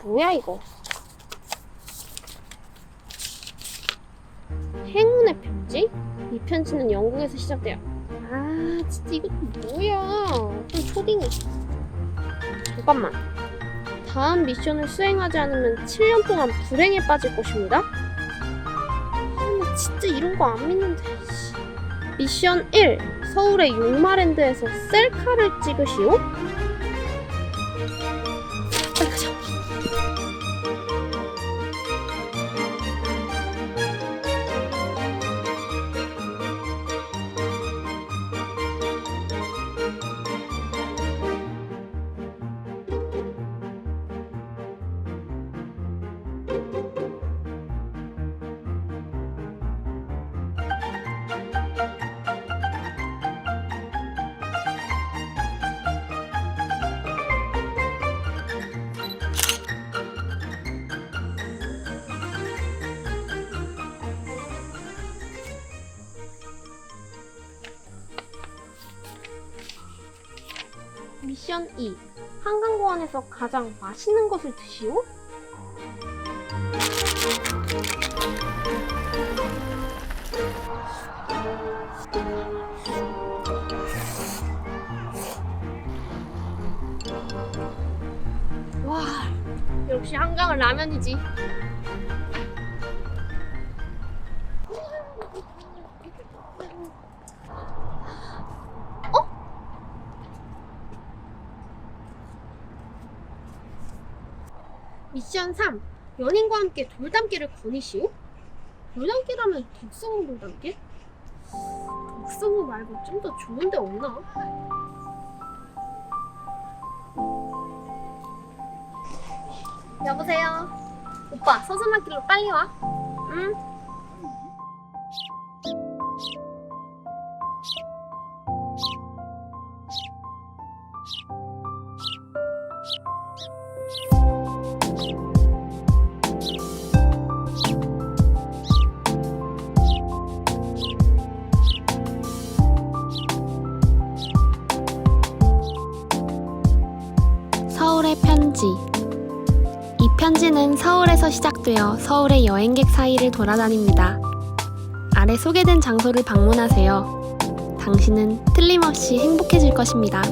아, 뭐야 이거. 행운의 편지? 이 편지는 영국에서 시작돼요. 아, 진짜 이거 뭐야. 좀 초딩이. 잠깐만. 다음 미션을 수행하지 않으면 7년 동안 불행에 빠질 것입니다. 아, 나 진짜 이런 거 안 믿는데. 씨. 미션 1. 서울의 용마랜드에서 셀카를 찍으시오. 미션 2. 한강공원에서 가장 맛있는 것을 드시오? 와, 역시 한강은 라면이지. 미션 3. 연인과 함께 돌담길을 거니시오? 돌담길하면 독성호 돌담길? 독성호 말고 좀 더 좋은 데 없나? 여보세요? 오빠, 서산만길로 빨리 와. 응? 서울의 편지. 이 편지는 서울에서 시작되어 서울의 여행객 사이를 돌아다닙니다. 아래 소개된 장소를 방문하세요. 당신은 틀림없이 행복해질 것입니다.